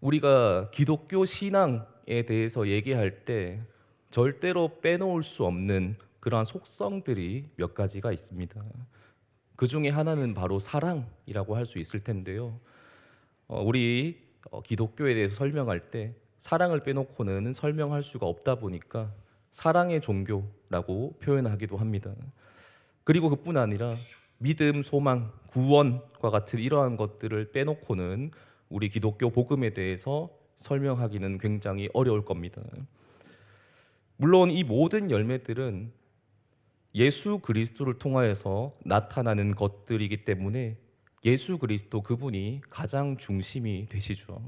우리가 기독교 신앙에 대해서 얘기할 때 절대로 빼놓을 수 없는 그러한 속성들이 몇 가지가 있습니다. 그 중에 하나는 바로 사랑이라고 할 수 있을 텐데요. 어, 우리 어, 기독교에 대해서 설명할 때 사랑을 빼놓고는 설명할 수가 없다 보니까 사랑의 종교라고 표현하기도 합니다. 그리고 그뿐 아니라 믿음, 소망, 구원과 같은 이러한 것들을 빼놓고는 우리 기독교 복음에 대해서 설명하기는 굉장히 어려울 겁니다. 물론 이 모든 열매들은 예수 그리스도를 통하여서 나타나는 것들이기 때문에 예수 그리스도 그분이 가장 중심이 되시죠.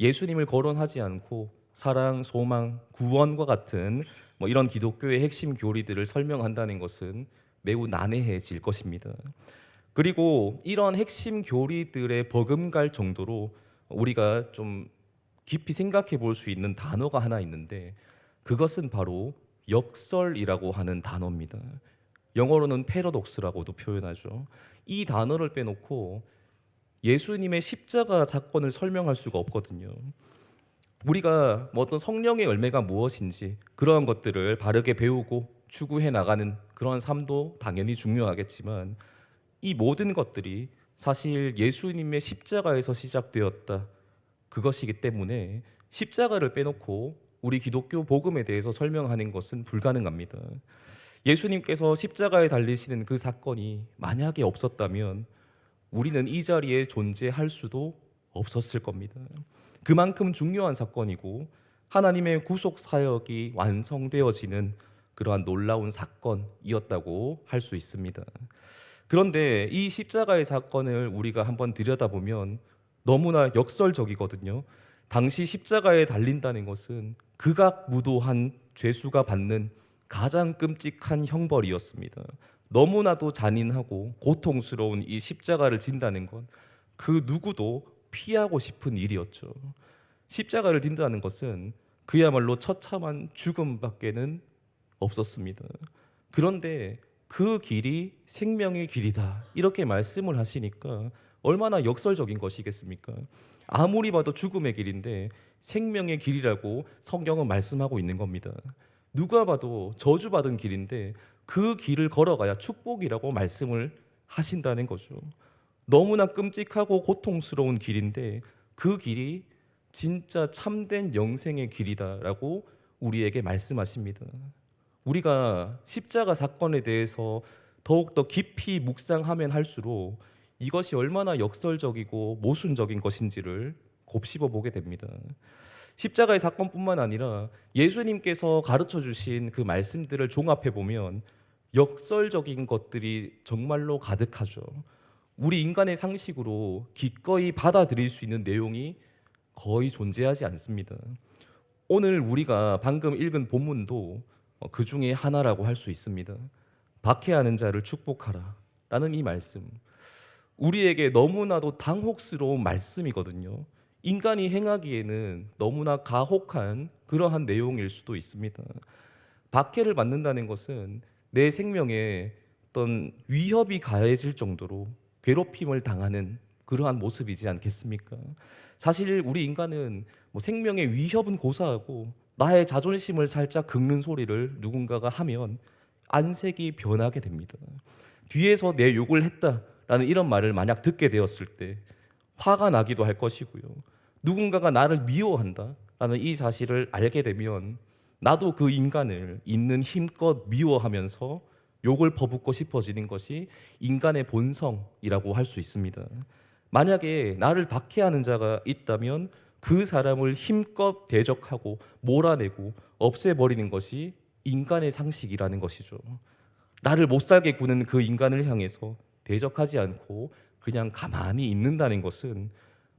예수님을 거론하지 않고 사랑, 소망, 구원과 같은 뭐 이런 기독교의 핵심 교리들을 설명한다는 것은 매우 난해해질 것입니다. 그리고 이런 핵심 교리들의 버금갈 정도로 우리가 좀 깊이 생각해 볼 수 있는 단어가 하나 있는데 그것은 바로 역설이라고 하는 단어입니다. 영어로는 패러독스라고도 표현하죠. 이 단어를 빼놓고 예수님의 십자가 사건을 설명할 수가 없거든요. 우리가 뭐 어떤 성령의 열매가 무엇인지 그러한 것들을 바르게 배우고 추구해 나가는 그런 삶도 당연히 중요하겠지만 이 모든 것들이 사실 예수님의 십자가에서 시작되었다. 그것이기 때문에 십자가를 빼놓고 우리 기독교 복음에 대해서 설명하는 것은 불가능합니다. 예수님께서 십자가에 달리시는 그 사건이 만약에 없었다면 우리는 이 자리에 존재할 수도 없었을 겁니다. 그만큼 중요한 사건이고 하나님의 구속 사역이 완성되어지는 그러한 놀라운 사건이었다고 할 수 있습니다. 그런데 이 십자가의 사건을 우리가 한번 들여다보면 너무나 역설적이거든요. 당시 십자가에 달린다는 것은 극악무도한 죄수가 받는 가장 끔찍한 형벌이었습니다. 너무나도 잔인하고 고통스러운 이 십자가를 진다는 건 그 누구도 피하고 싶은 일이었죠. 십자가를 진다는 것은 그야말로 처참한 죽음밖에는 없었습니다. 그런데 그 길이 생명의 길이다. 이렇게 말씀을 하시니까 얼마나 역설적인 것이겠습니까? 아무리 봐도 죽음의 길인데 생명의 길이라고 성경은 말씀하고 있는 겁니다. 누가 봐도 저주받은 길인데 그 길을 걸어가야 축복이라고 말씀을 하신다는 거죠. 너무나 끔찍하고 고통스러운 길인데 그 길이 진짜 참된 영생의 길이다라고 우리에게 말씀하십니다. 우리가 십자가 사건에 대해서 더욱더 깊이 묵상하면 할수록 이것이 얼마나 역설적이고 모순적인 것인지를 곱씹어 보게 됩니다. 십자가의 사건뿐만 아니라 예수님께서 가르쳐 주신 그 말씀들을 종합해 보면 역설적인 것들이 정말로 가득하죠. 우리 인간의 상식으로 기꺼이 받아들일 수 있는 내용이 거의 존재하지 않습니다. 오늘 우리가 방금 읽은 본문도 어, 그 중에 하나라고 할 수 있습니다. 박해하는 자를 축복하라 라는 이 말씀. 우리에게 너무나도 당혹스러운 말씀이거든요. 인간이 행하기에는 너무나 가혹한 그러한 내용일 수도 있습니다. 박해를 받는다는 것은 내 생명에 어떤 위협이 가해질 정도로 괴롭힘을 당하는 그러한 모습이지 않겠습니까? 사실 우리 인간은 뭐 생명의 위협은 고사하고 나의 자존심을 살짝 긁는 소리를 누군가가 하면 안색이 변하게 됩니다. 뒤에서 내 욕을 했다라는 이런 말을 만약 듣게 되었을 때 화가 나기도 할 것이고요. 누군가가 나를 미워한다라는 이 사실을 알게 되면 나도 그 인간을 있는 힘껏 미워하면서 욕을 퍼붓고 싶어지는 것이 인간의 본성이라고 할 수 있습니다. 만약에 나를 박해하는 자가 있다면 그 사람을 힘껏 대적하고 몰아내고 없애버리는 것이 인간의 상식이라는 것이죠. 나를 못 살게 구는 그 인간을 향해서 대적하지 않고 그냥 가만히 있는다는 것은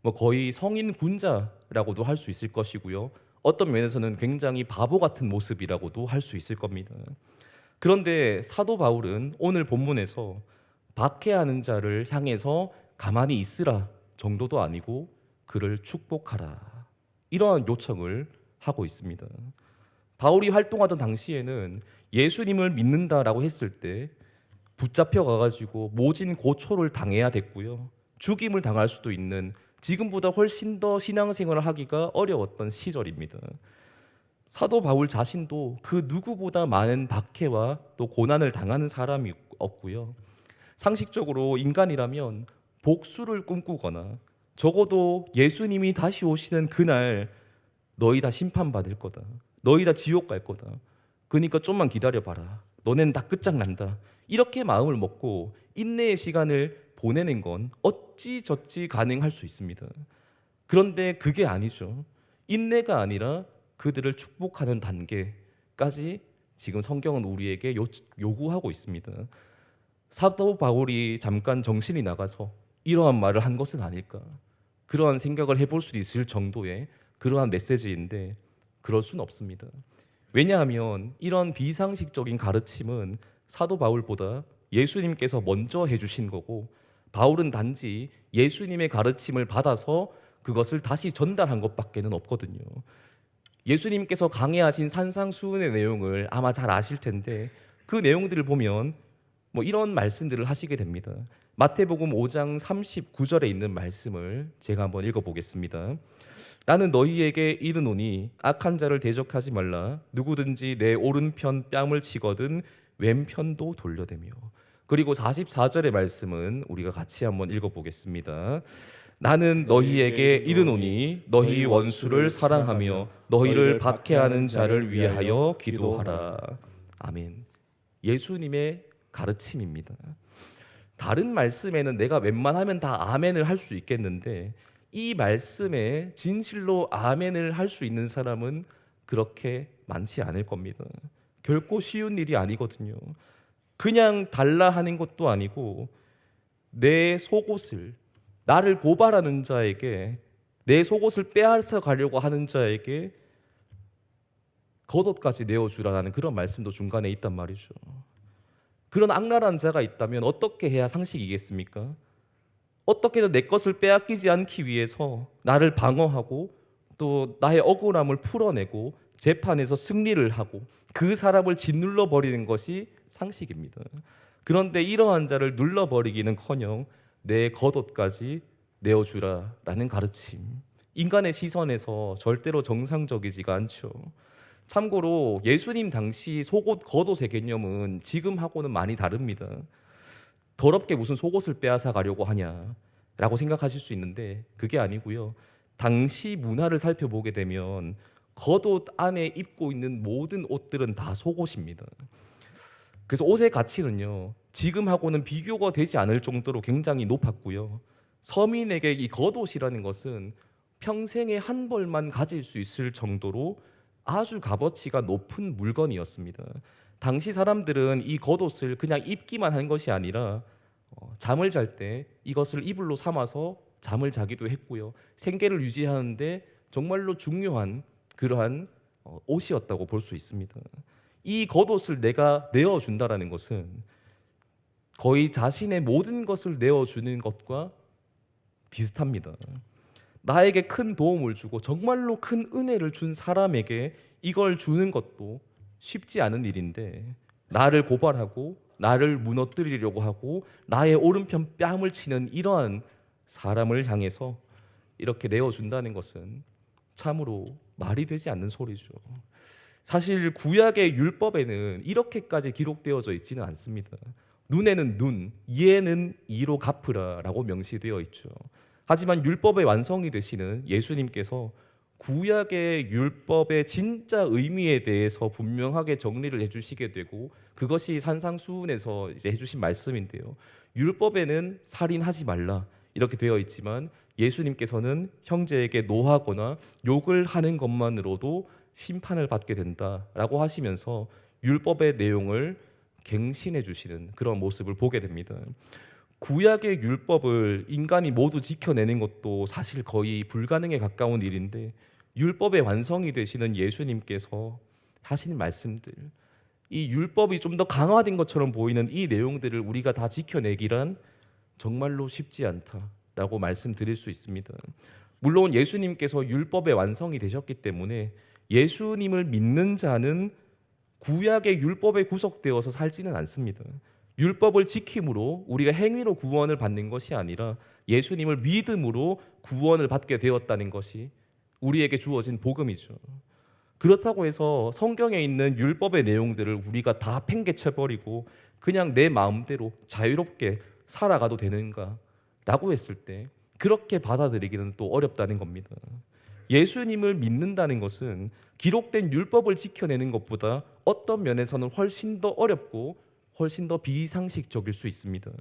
뭐 거의 성인 군자라고도 할 수 있을 것이고요. 어떤 면에서는 굉장히 바보 같은 모습이라고도 할 수 있을 겁니다. 그런데 사도 바울은 오늘 본문에서 박해하는 자를 향해서 가만히 있으라 정도도 아니고 그를 축복하라 이러한 요청을 하고 있습니다. 바울이 활동하던 당시에는 예수님을 믿는다라고 했을 때 붙잡혀 가가지고 모진 고초를 당해야 됐고요. 죽임을 당할 수도 있는 지금보다 훨씬 더 신앙생활을 하기가 어려웠던 시절입니다. 사도 바울 자신도 그 누구보다 많은 박해와 또 고난을 당하는 사람이었고요. 상식적으로 인간이라면 복수를 꿈꾸거나 적어도 예수님이 다시 오시는 그날 너희 다 심판받을 거다. 너희 다 지옥 갈 거다. 그러니까 좀만 기다려 봐라. 너넨 다 끝장난다. 이렇게 마음을 먹고 인내의 시간을 보내는 건 어찌저찌 가능할 수 있습니다. 그런데 그게 아니죠. 인내가 아니라 그들을 축복하는 단계까지 지금 성경은 우리에게 요, 요구하고 있습니다. 사도 바울이 잠깐 정신이 나가서 이러한 말을 한 것은 아닐까 그러한 생각을 해볼 수 있을 정도의 그러한 메시지인데 그럴 수는 없습니다. 왜냐하면 이런 비상식적인 가르침은 사도 바울보다 예수님께서 먼저 해주신 거고 바울은 단지 예수님의 가르침을 받아서 그것을 다시 전달한 것밖에는 없거든요. 예수님께서 강해하신 산상수훈의 내용을 아마 잘 아실 텐데 그 내용들을 보면 뭐 이런 말씀들을 하시게 됩니다. 마태복음 5장 39절에 있는 말씀을 제가 한번 읽어보겠습니다. 나는 너희에게 이르노니 악한 자를 대적하지 말라 누구든지 내 오른편 뺨을 치거든 왼편도 돌려대며 그리고 44절의 말씀은 우리가 같이 한번 읽어보겠습니다. 나는 너희에게 이르노니 너희 원수를 사랑하며 너희를 박해하는 자를 위하여 기도하라. 아멘. 예수님의 가르침입니다. 다른 말씀에는 내가 웬만하면 다 아멘을 할 수 있겠는데 이 말씀에 진실로 아멘을 할 수 있는 사람은 그렇게 많지 않을 겁니다. 결코 쉬운 일이 아니거든요. 그냥 달라 하는 것도 아니고 내 속옷을 나를 고발하는 자에게 내 속옷을 빼앗아 가려고 하는 자에게 겉옷까지 내어주라라는 그런 말씀도 중간에 있단 말이죠. 그런 악랄한 자가 있다면 어떻게 해야 상식이겠습니까? 어떻게든 내 것을 빼앗기지 않기 위해서 나를 방어하고 또 나의 억울함을 풀어내고 재판에서 승리를 하고 그 사람을 짓눌러 버리는 것이 상식입니다. 그런데 이러한 자를 눌러 버리기는커녕 내 겉옷까지 내어주라라는 가르침. 인간의 시선에서 절대로 정상적이지가 않죠. 참고로 예수님 당시 속옷 겉옷의 개념은 지금하고는 많이 다릅니다. 더럽게 무슨 속옷을 빼앗아 가려고 하냐라고 생각하실 수 있는데 그게 아니고요. 당시 문화를 살펴보게 되면 겉옷 안에 입고 있는 모든 옷들은 다 속옷입니다. 그래서 옷의 가치는요. 지금하고는 비교가 되지 않을 정도로 굉장히 높았고요. 서민에게 이 겉옷이라는 것은 평생에 한 벌만 가질 수 있을 정도로 아주 값어치가 높은 물건이었습니다. 당시 사람들은 이 겉옷을 그냥 입기만 한 것이 아니라 어, 잠을 잘 때 이것을 이불로 삼아서 잠을 자기도 했고요. 생계를 유지하는데 정말로 중요한 그러한 어, 옷이었다고 볼 수 있습니다. 이 겉옷을 내가 내어 준다라는 것은 거의 자신의 모든 것을 내어 주는 것과 비슷합니다. 나에게 큰 도움을 주고 정말로 큰 은혜를 준 사람에게 이걸 주는 것도 쉽지 않은 일인데 나를 고발하고 나를 무너뜨리려고 하고 나의 오른편 뺨을 치는 이러한 사람을 향해서 이렇게 내어 준다는 것은 참으로 말이 되지 않는 소리죠. 사실 구약의 율법에는 이렇게까지 기록되어져 있지는 않습니다. 눈에는 눈, 이에는 이로 갚으라라고 명시되어 있죠. 하지만 율법의 완성이 되시는 예수님께서 구약의 율법의 진짜 의미에 대해서 분명하게 정리를 해주시게 되고 그것이 산상수훈에서 이제 해주신 말씀인데요. 율법에는 살인하지 말라 이렇게 되어 있지만 예수님께서는 형제에게 노하거나 욕을 하는 것만으로도 심판을 받게 된다라고 하시면서 율법의 내용을 갱신해 주시는 그런 모습을 보게 됩니다. 구약의 율법을 인간이 모두 지켜내는 것도 사실 거의 불가능에 가까운 일인데 율법의 완성이 되시는 예수님께서 하시는 말씀들 이 율법이 좀 더 강화된 것처럼 보이는 이 내용들을 우리가 다 지켜내기란 정말로 쉽지 않다라고 말씀드릴 수 있습니다. 물론 예수님께서 율법의 완성이 되셨기 때문에 예수님을 믿는 자는 구약의 율법에 구속되어서 살지는 않습니다. 율법을 지킴으로 우리가 행위로 구원을 받는 것이 아니라 예수님을 믿음으로 구원을 받게 되었다는 것이 우리에게 주어진 복음이죠. 그렇다고 해서 성경에 있는 율법의 내용들을 우리가 다 팽개쳐 버리고 그냥 내 마음대로 자유롭게 살아가도 되는가라고 했을 때 그렇게 받아들이기는 또 어렵다는 겁니다. 예수님을 믿는다는 것은 기록된 율법을 지켜내는 것보다 어떤 면에서는 훨씬 더 어렵고 훨씬 더 비상식적일 수 있습니다.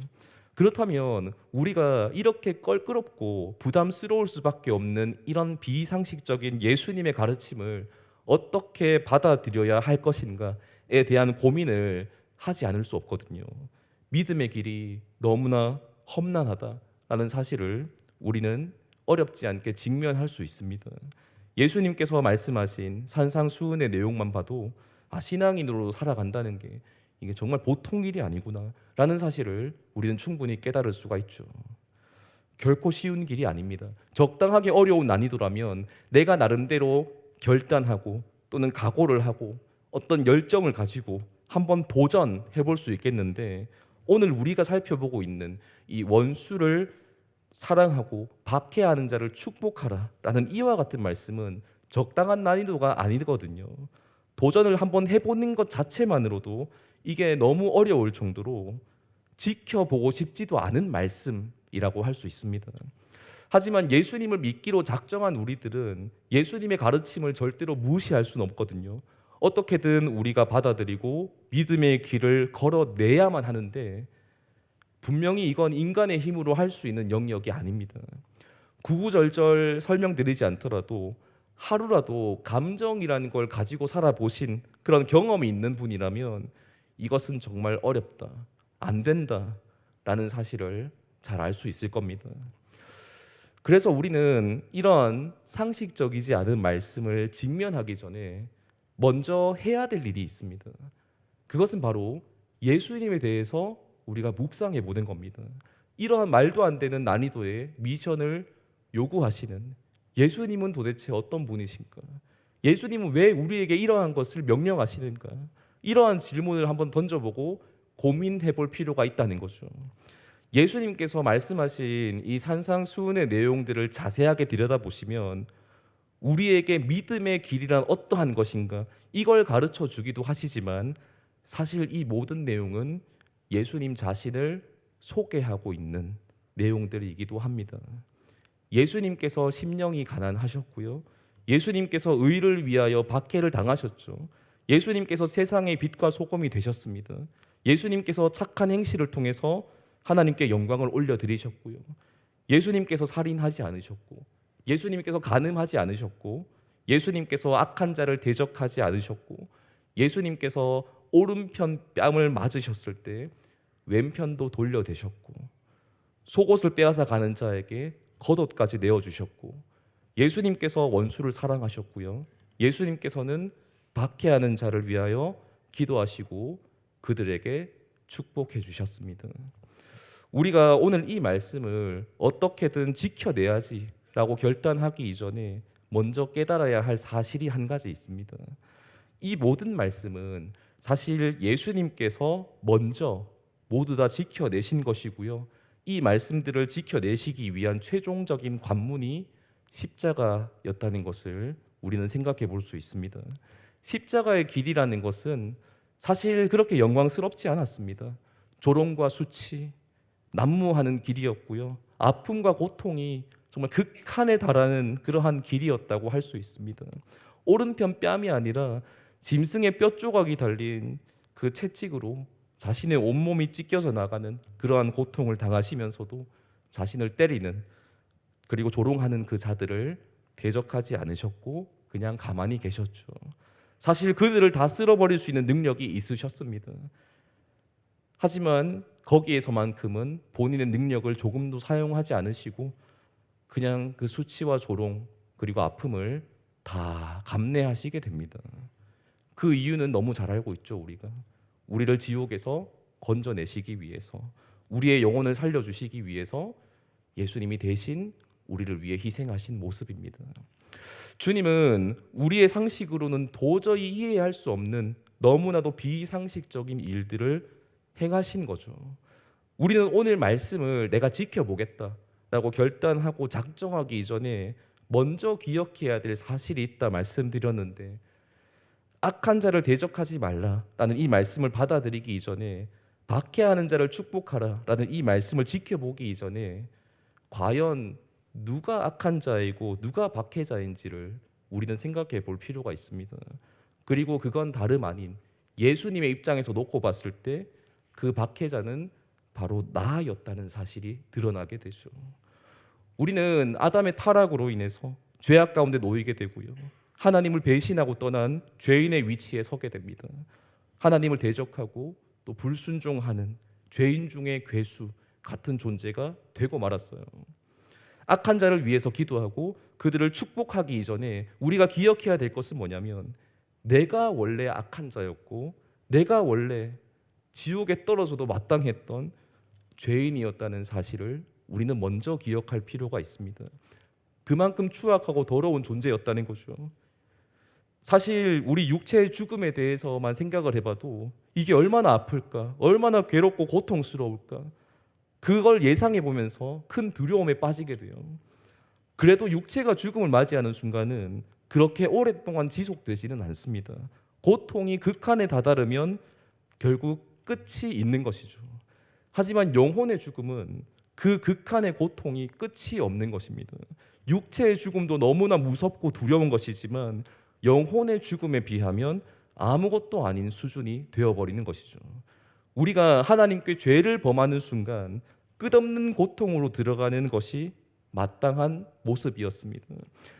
그렇다면 우리가 이렇게 껄끄럽고 부담스러울 수밖에 없는 이런 비상식적인 예수님의 가르침을 어떻게 받아들여야 할 것인가에 대한 고민을 하지 않을 수 없거든요. 믿음의 길이 너무나 험난하다라는 사실을 우리는 어렵지 않게 직면할 수 있습니다. 예수님께서 말씀하신 산상수훈의 내용만 봐도 아, 신앙인으로 살아간다는 게 이게 정말 보통 일이 아니구나라는 사실을 우리는 충분히 깨달을 수가 있죠. 결코 쉬운 길이 아닙니다. 적당하게 어려운 난이도라면 내가 나름대로 결단하고 또는 각오를 하고 어떤 열정을 가지고 한번 도전해 볼 수 있겠는데 오늘 우리가 살펴보고 있는 이 원수를 사랑하고 박해하는 자를 축복하라라는 이와 같은 말씀은 적당한 난이도가 아니거든요. 도전을 한번 해보는 것 자체만으로도 이게 너무 어려울 정도로 지켜보고 싶지도 않은 말씀이라고 할 수 있습니다. 하지만 예수님을 믿기로 작정한 우리들은 예수님의 가르침을 절대로 무시할 수는 없거든요. 어떻게든 우리가 받아들이고 믿음의 길을 걸어내야만 하는데 분명히 이건 인간의 힘으로 할 수 있는 영역이 아닙니다. 구구절절 설명드리지 않더라도 하루라도 감정이라는 걸 가지고 살아보신 그런 경험이 있는 분이라면 이것은 정말 어렵다, 안 된다 라는 사실을 잘 알 수 있을 겁니다. 그래서 우리는 이런 상식적이지 않은 말씀을 직면하기 전에 먼저 해야 될 일이 있습니다. 그것은 바로 예수님에 대해서 우리가 묵상해 보는 겁니다. 이러한 말도 안 되는 난이도의 미션을 요구하시는 예수님은 도대체 어떤 분이신가? 예수님은 왜 우리에게 이러한 것을 명령하시는가? 이러한 질문을 한번 던져보고 고민해 볼 필요가 있다는 거죠. 예수님께서 말씀하신 이 산상수훈의 내용들을 자세하게 들여다보시면 우리에게 믿음의 길이란 어떠한 것인가 이걸 가르쳐 주기도 하시지만 사실 이 모든 내용은 예수님 자신을 소개하고 있는 내용들이기도 합니다. 예수님께서 심령이 가난하셨고요. 예수님께서 의를 위하여 박해를 당하셨죠. 예수님께서 세상의 빛과 소금이 되셨습니다. 예수님께서 착한 행실을 통해서 하나님께 영광을 올려 드리셨고요. 예수님께서 살인하지 않으셨고 예수님께서 간음하지 않으셨고 예수님께서 악한 자를 대적하지 않으셨고 예수님께서 오른편 뺨을 맞으셨을 때 왼편도 돌려대셨고 속옷을 빼앗아 가는 자에게 겉옷까지 내어 주셨고 예수님께서 원수를 사랑하셨고요. 예수님께서는 박해하는 자를 위하여 기도하시고 그들에게 축복해 주셨습니다. 우리가 오늘 이 말씀을 어떻게든 지켜내야지라고 결단하기 이전에 먼저 깨달아야 할 사실이 한 가지 있습니다. 이 모든 말씀은 사실 예수님께서 먼저 모두 다 지켜내신 것이고요. 이 말씀들을 지켜내시기 위한 최종적인 관문이 십자가였다는 것을 우리는 생각해 볼 수 있습니다. 십자가의 길이라는 것은 사실 그렇게 영광스럽지 않았습니다. 조롱과 수치, 난무하는 길이었고요. 아픔과 고통이 정말 극한에 달하는 그러한 길이었다고 할 수 있습니다. 오른편 뺨이 아니라 짐승의 뼈 조각이 달린 그 채찍으로 자신의 온몸이 찢겨져 나가는 그러한 고통을 당하시면서도 자신을 때리는 그리고 조롱하는 그 자들을 대적하지 않으셨고 그냥 가만히 계셨죠. 사실 그들을 다 쓸어버릴 수 있는 능력이 있으셨습니다. 하지만 거기에서만큼은 본인의 능력을 조금도 사용하지 않으시고 그냥 그 수치와 조롱 그리고 아픔을 다 감내하시게 됩니다. 그 이유는 너무 잘 알고 있죠, 우리가. 우리를 지옥에서 건져내시기 위해서 우리의 영혼을 살려 주시기 위해서 예수님이 대신 우리를 위해 희생하신 모습입니다. 주님은 우리의 상식으로는 도저히 이해할 수 없는 너무나도 비상식적인 일들을 행하신 거죠. 우리는 오늘 말씀을 내가 지켜보겠다라고 결단하고 작정하기 이전에 먼저 기억해야 될 사실이 있다 말씀드렸는데 악한 자를 대적하지 말라라는 이 말씀을 받아들이기 이전에 박해하는 자를 축복하라라는 이 말씀을 지켜보기 이전에 과연 누가 악한 자이고 누가 박해자인지를 우리는 생각해 볼 필요가 있습니다. 그리고 그건 다름 아닌 예수님의 입장에서 놓고 봤을 때 그 박해자는 바로 나였다는 사실이 드러나게 되죠. 우리는 아담의 타락으로 인해서 죄악 가운데 놓이게 되고요. 하나님을 배신하고 떠난 죄인의 위치에 서게 됩니다. 하나님을 대적하고 또 불순종하는 죄인 중의 괴수 같은 존재가 되고 말았어요. 악한 자를 위해서 기도하고 그들을 축복하기 이전에 우리가 기억해야 될 것은 뭐냐면 내가 원래 악한 자였고 내가 원래 지옥에 떨어져도 마땅했던 죄인이었다는 사실을 우리는 먼저 기억할 필요가 있습니다. 그만큼 추악하고 더러운 존재였다는 거죠. 사실 우리 육체의 죽음에 대해서만 생각을 해봐도 이게 얼마나 아플까, 얼마나 괴롭고 고통스러울까, 그걸 예상해 보면서 큰 두려움에 빠지게 돼요. 그래도 육체가 죽음을 맞이하는 순간은 그렇게 오랫동안 지속되지는 않습니다. 고통이 극한에 다다르면 결국 끝이 있는 것이죠. 하지만 영혼의 죽음은 그 극한의 고통이 끝이 없는 것입니다. 육체의 죽음도 너무나 무섭고 두려운 것이지만 영혼의 죽음에 비하면 아무것도 아닌 수준이 되어버리는 것이죠. 우리가 하나님께 죄를 범하는 순간 끝없는 고통으로 들어가는 것이 마땅한 모습이었습니다.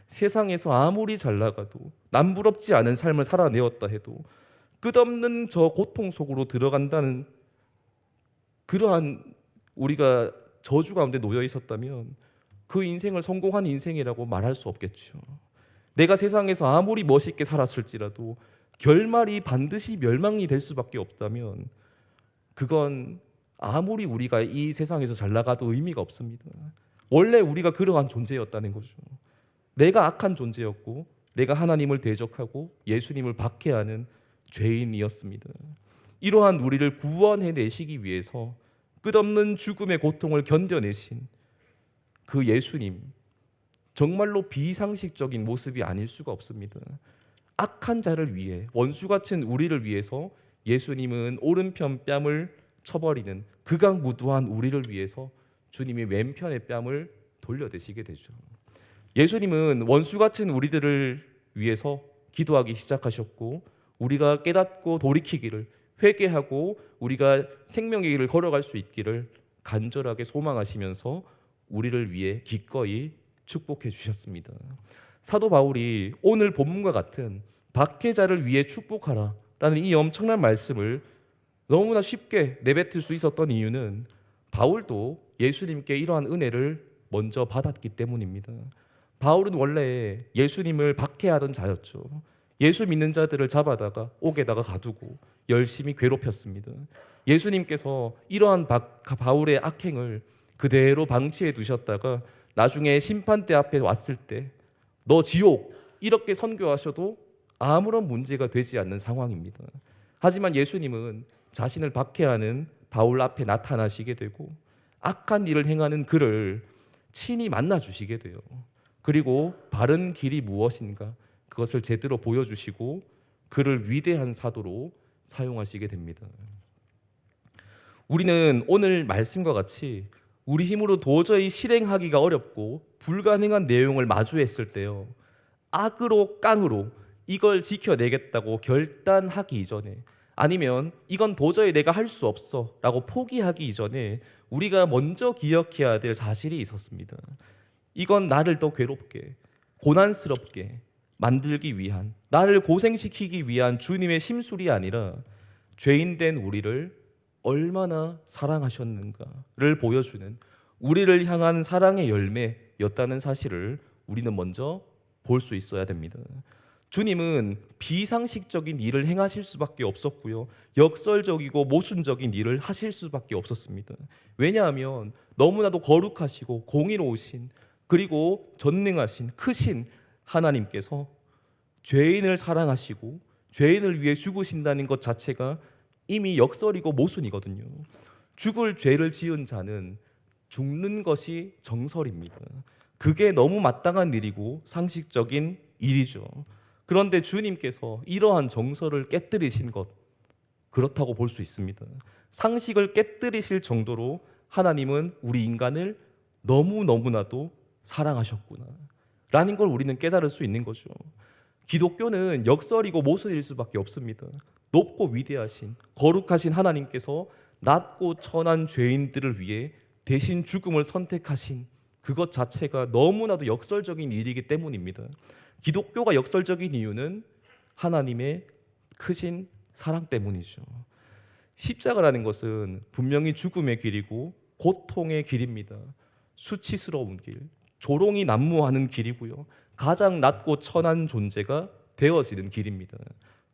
세상에서 아무리 잘 나가도 남부럽지 않은 삶을 살아내었다 해도 끝없는 저 고통 속으로 들어간다는 그러한 우리가 저주 가운데 놓여 있었다면 그 인생을 성공한 인생이라고 말할 수 없겠죠. 내가 세상에서 아무리 멋있게 살았을지라도 결말이 반드시 멸망이 될 수밖에 없다면 그건 아무리 우리가 이 세상에서 잘 나가도 의미가 없습니다. 원래 우리가 그러한 존재였다는 거죠. 내가 악한 존재였고 내가 하나님을 대적하고 예수님을 박해하는 죄인이었습니다. 이러한 우리를 구원해 내시기 위해서 끝없는 죽음의 고통을 견뎌내신 그 예수님 정말로 비상식적인 모습이 아닐 수가 없습니다. 악한 자를 위해 원수 같은 우리를 위해서 예수님은 오른편 뺨을 쳐버리는 극악무도한 우리를 위해서 주님이 왼편의 뺨을 돌려대시게 되죠. 예수님은 원수 같은 우리들을 위해서 기도하기 시작하셨고 우리가 깨닫고 돌이키기를 회개하고 우리가 생명의 길을 걸어갈 수 있기를 간절하게 소망하시면서 우리를 위해 기꺼이 축복해 주셨습니다. 사도 바울이 오늘 본문과 같은 박해자를 위해 축복하라 라는 이 엄청난 말씀을 너무나 쉽게 내뱉을 수 있었던 이유는 바울도 예수님께 이러한 은혜를 먼저 받았기 때문입니다. 바울은 원래 예수님을 박해하던 자였죠. 예수 믿는 자들을 잡아다가 옥에다가 가두고 열심히 괴롭혔습니다. 예수님께서 이러한 바울의 악행을 그대로 방치해 두셨다가 나중에 심판대 앞에 왔을 때 너 지옥 이렇게 선교하셔도 아무런 문제가 되지 않는 상황입니다. 하지만 예수님은 자신을 박해하는 바울 앞에 나타나시게 되고 악한 일을 행하는 그를 친히 만나 주시게 돼요. 그리고 바른 길이 무엇인가 그것을 제대로 보여주시고 그를 위대한 사도로 사용하시게 됩니다. 우리는 오늘 말씀과 같이 우리 힘으로 도저히 실행하기가 어렵고 불가능한 내용을 마주했을 때요. 악으로 깡으로 이걸 지켜내겠다고 결단하기 이전에 아니면 이건 도저히 내가 할 수 없어 라고 포기하기 이전에 우리가 먼저 기억해야 될 사실이 있었습니다. 이건 나를 더 괴롭게 고난스럽게 만들기 위한 나를 고생시키기 위한 주님의 심술이 아니라 죄인된 우리를 얼마나 사랑하셨는가를 보여주는 우리를 향한 사랑의 열매였다는 사실을 우리는 먼저 볼 수 있어야 됩니다. 주님은 비상식적인 일을 행하실 수밖에 없었고요. 역설적이고 모순적인 일을 하실 수밖에 없었습니다. 왜냐하면 너무나도 거룩하시고 공의로우신 그리고 전능하신 크신 하나님께서 죄인을 사랑하시고 죄인을 위해 죽으신다는 것 자체가 이미 역설이고 모순이거든요. 죽을 죄를 지은 자는 죽는 것이 정설입니다. 그게 너무 마땅한 일이고 상식적인 일이죠. 그런데 주님께서 이러한 정설을 깨뜨리신 것 그렇다고 볼 수 있습니다. 상식을 깨뜨리실 정도로 하나님은 우리 인간을 너무 너무나도 사랑하셨구나. 라는 걸 우리는 깨달을 수 있는 거죠. 기독교는 역설이고 모순일 수밖에 없습니다. 높고 위대하신 거룩하신 하나님께서 낮고 천한 죄인들을 위해 대신 죽음을 선택하신 그것 자체가 너무나도 역설적인 일이기 때문입니다. 기독교가 역설적인 이유는 하나님의 크신 사랑 때문이죠. 십자가라는 것은 분명히 죽음의 길이고 고통의 길입니다. 수치스러운 길, 조롱이 난무하는 길이고요. 가장 낮고 천한 존재가 되어지는 길입니다.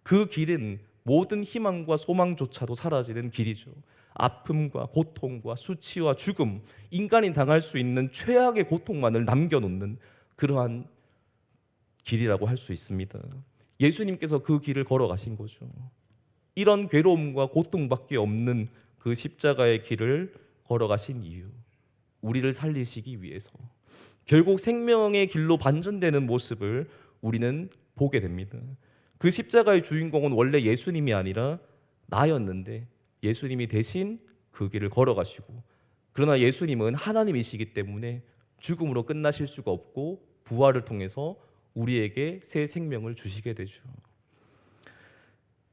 그 길은 모든 희망과 소망조차도 사라지는 길이죠. 아픔과 고통과 수치와 죽음, 인간이 당할 수 있는 최악의 고통만을 남겨놓는 그러한 길이라고 할 수 있습니다. 예수님께서 그 길을 걸어가신 거죠. 이런 괴로움과 고통밖에 없는 그 십자가의 길을 걸어가신 이유, 우리를 살리시기 위해서. 결국 생명의 길로 반전되는 모습을 우리는 보게 됩니다. 그 십자가의 주인공은 원래 예수님이 아니라 나였는데 예수님이 대신 그 길을 걸어가시고 그러나 예수님은 하나님이시기 때문에 죽음으로 끝나실 수가 없고 부활을 통해서 우리에게 새 생명을 주시게 되죠.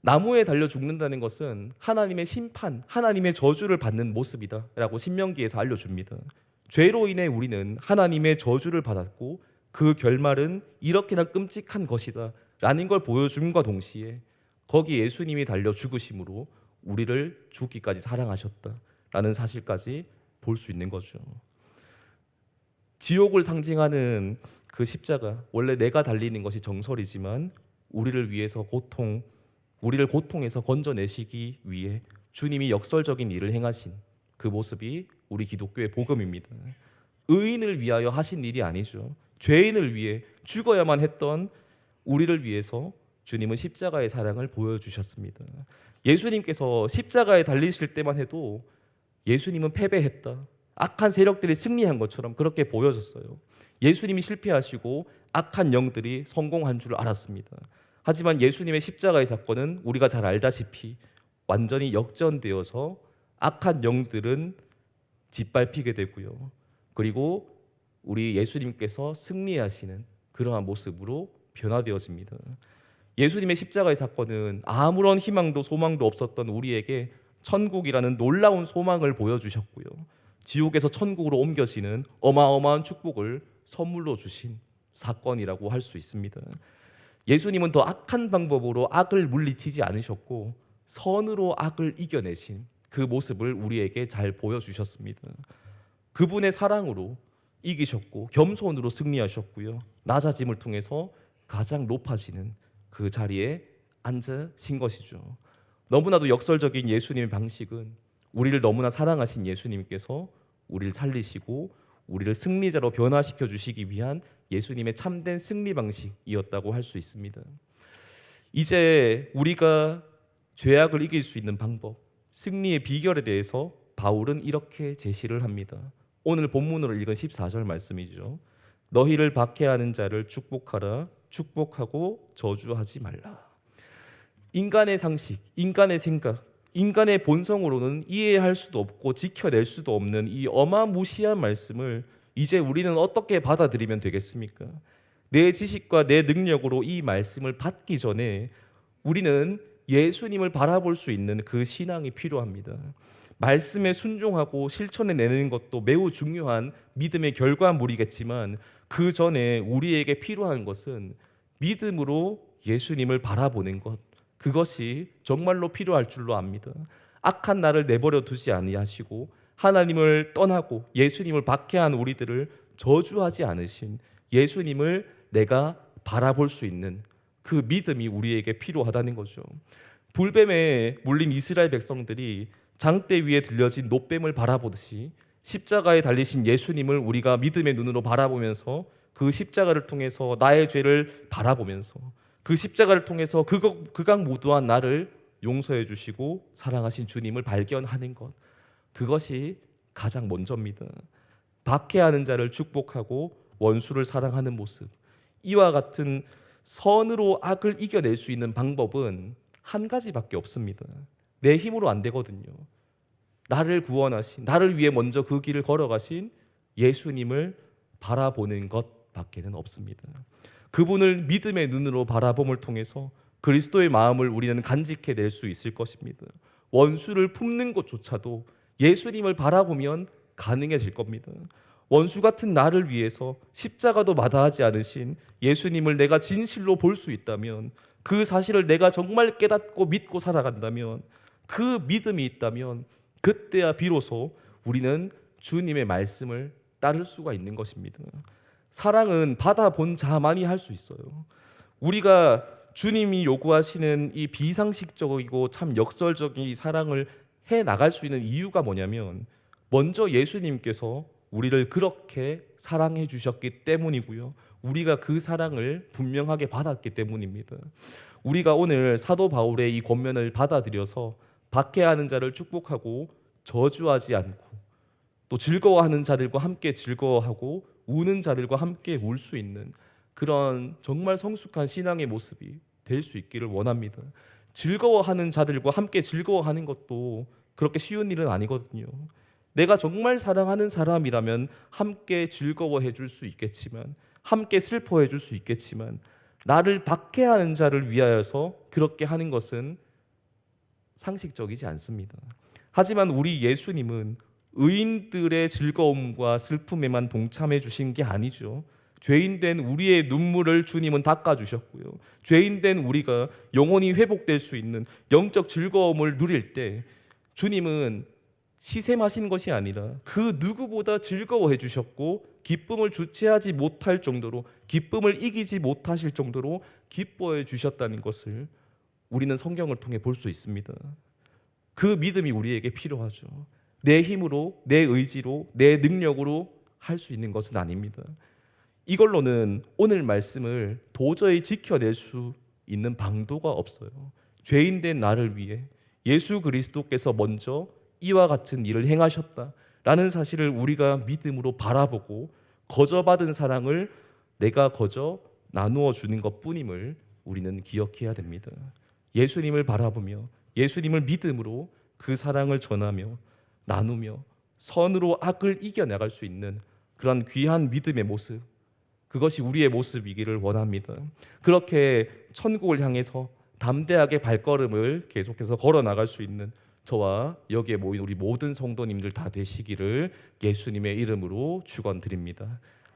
나무에 달려 죽는다는 것은 하나님의 심판, 하나님의 저주를 받는 모습이다라고 신명기에서 알려줍니다. 죄로 인해 우리는 하나님의 저주를 받았고 그 결말은 이렇게나 끔찍한 것이다라는 걸 보여줌과 동시에 거기 예수님이 달려 죽으심으로 우리를 죽기까지 사랑하셨다라는 사실까지 볼 수 있는 거죠. 지옥을 상징하는 그 십자가 원래 내가 달리는 것이 정설이지만 우리를 위해서 고통 우리를 고통에서 건져내시기 위해 주님이 역설적인 일을 행하신 그 모습이 우리 기독교의 복음입니다. 의인을 위하여 하신 일이 아니죠. 죄인을 위해 죽어야만 했던 우리를 위해서 주님은 십자가의 사랑을 보여주셨습니다. 예수님께서 십자가에 달리실 때만 해도 예수님은 패배했다. 악한 세력들이 승리한 것처럼 그렇게 보여졌어요. 예수님이 실패하시고 악한 영들이 성공한 줄 알았습니다. 하지만 예수님의 십자가의 사건은 우리가 잘 알다시피 완전히 역전되어서 악한 영들은 짓밟히게 되고요. 그리고 우리 예수님께서 승리하시는 그러한 모습으로 변화되어집니다. 예수님의 십자가의 사건은 아무런 희망도 소망도 없었던 우리에게 천국이라는 놀라운 소망을 보여주셨고요. 지옥에서 천국으로 옮겨지는 어마어마한 축복을 선물로 주신 사건이라고 할 수 있습니다. 예수님은 더 악한 방법으로 악을 물리치지 않으셨고 선으로 악을 이겨내신 그 모습을 우리에게 잘 보여주셨습니다. 그분의 사랑으로 이기셨고 겸손으로 승리하셨고요. 낮아짐을 통해서 가장 높아지는 그 자리에 앉으신 것이죠. 너무나도 역설적인 예수님의 방식은 우리를 너무나 사랑하신 예수님께서 우리를 살리시고 우리를 승리자로 변화시켜 주시기 위한 예수님의 참된 승리 방식이었다고 할 수 있습니다. 이제 우리가 죄악을 이길 수 있는 방법, 승리의 비결에 대해서 바울은 이렇게 제시를 합니다. 오늘 본문으로 읽은 14절 말씀이죠. 너희를 박해하는 자를 축복하라 축복하고 저주하지 말라. 인간의 상식, 인간의 생각, 인간의 본성으로는 이해할 수도 없고 지켜낼 수도 없는 이 어마무시한 말씀을 이제 우리는 어떻게 받아들이면 되겠습니까? 내 지식과 내 능력으로 이 말씀을 받기 전에 우리는 예수님을 바라볼 수 있는 그 신앙이 필요합니다. 말씀에 순종하고 실천해 내는 것도 매우 중요한 믿음의 결과물이겠지만 그 전에 우리에게 필요한 것은 믿음으로 예수님을 바라보는 것 그것이 정말로 필요할 줄로 압니다. 악한 나를 내버려 두지 아니하시고 하나님을 떠나고 예수님을 박해한 우리들을 저주하지 않으신 예수님을 내가 바라볼 수 있는 그 믿음이 우리에게 필요하다는 거죠. 불뱀에 물린 이스라엘 백성들이 장대 위에 들려진 노뱀을 바라보듯이 십자가에 달리신 예수님을 우리가 믿음의 눈으로 바라보면서 그 십자가를 통해서 나의 죄를 바라보면서 그 십자가를 통해서 그각 무도한 나를 용서해 주시고 사랑하신 주님을 발견하는 것 그것이 가장 먼저입니다. 박해하는 자를 축복하고 원수를 사랑하는 모습 이와 같은 선으로 악을 이겨낼 수 있는 방법은 한 가지밖에 없습니다. 내 힘으로 안 되거든요. 나를 구원하신 나를 위해 먼저 그 길을 걸어가신 예수님을 바라보는 것밖에는 없습니다. 그분을 믿음의 눈으로 바라봄을 통해서 그리스도의 마음을 우리는 간직해 낼 수 있을 것입니다. 원수를 품는 것조차도 예수님을 바라보면 가능해질 겁니다. 원수 같은 나를 위해서 십자가도 마다하지 않으신 예수님을 내가 진실로 볼 수 있다면 그 사실을 내가 정말 깨닫고 믿고 살아간다면 그 믿음이 있다면 그때야 비로소 우리는 주님의 말씀을 따를 수가 있는 것입니다. 사랑은 받아본 자만이 할 수 있어요. 우리가 주님이 요구하시는 이 비상식적이고 참 역설적인 이 사랑을 해 나갈 수 있는 이유가 뭐냐면 먼저 예수님께서 우리를 그렇게 사랑해 주셨기 때문이고요. 우리가 그 사랑을 분명하게 받았기 때문입니다. 우리가 오늘 사도 바울의 이 권면을 받아들여서 박해하는 자를 축복하고 저주하지 않고 또 즐거워하는 자들과 함께 즐거워하고 우는 자들과 함께 울 수 있는 그런 정말 성숙한 신앙의 모습이 될 수 있기를 원합니다. 즐거워하는 자들과 함께 즐거워하는 것도 그렇게 쉬운 일은 아니거든요. 내가 정말 사랑하는 사람이라면 함께 즐거워해 줄 수 있겠지만 함께 슬퍼해 줄 수 있겠지만 나를 박해하는 자를 위하여서 그렇게 하는 것은 상식적이지 않습니다. 하지만 우리 예수님은 의인들의 즐거움과 슬픔에만 동참해 주신 게 아니죠. 죄인된 우리의 눈물을 주님은 닦아 주셨고요. 죄인된 우리가 영원히 회복될 수 있는 영적 즐거움을 누릴 때 주님은 시샘하신 것이 아니라 그 누구보다 즐거워해 주셨고 기쁨을 주체하지 못할 정도로 기쁨을 이기지 못하실 정도로 기뻐해 주셨다는 것을 우리는 성경을 통해 볼 수 있습니다. 그 믿음이 우리에게 필요하죠. 내 힘으로, 내 의지로, 내 능력으로 할 수 있는 것은 아닙니다. 이걸로는 오늘 말씀을 도저히 지켜낼 수 있는 방도가 없어요. 죄인된 나를 위해 예수 그리스도께서 먼저 이와 같은 일을 행하셨다라는 사실을 우리가 믿음으로 바라보고 거저받은 사랑을 내가 거저 나누어 주는 것 뿐임을 우리는 기억해야 됩니다. 예수님을 바라보며 예수님을 믿음으로 그 사랑을 전하며 나누며 선으로 악을 이겨나갈 수 있는 그런 귀한 믿음의 모습 그것이 우리의 모습이기를 원합니다. 그렇게 천국을 향해서 담대하게 발걸음을 계속해서 걸어 나갈 수 있는 저와 여기에 모인 우리 모든 성도님들 다 되시기를 예수님의 이름으로 축원드립니다.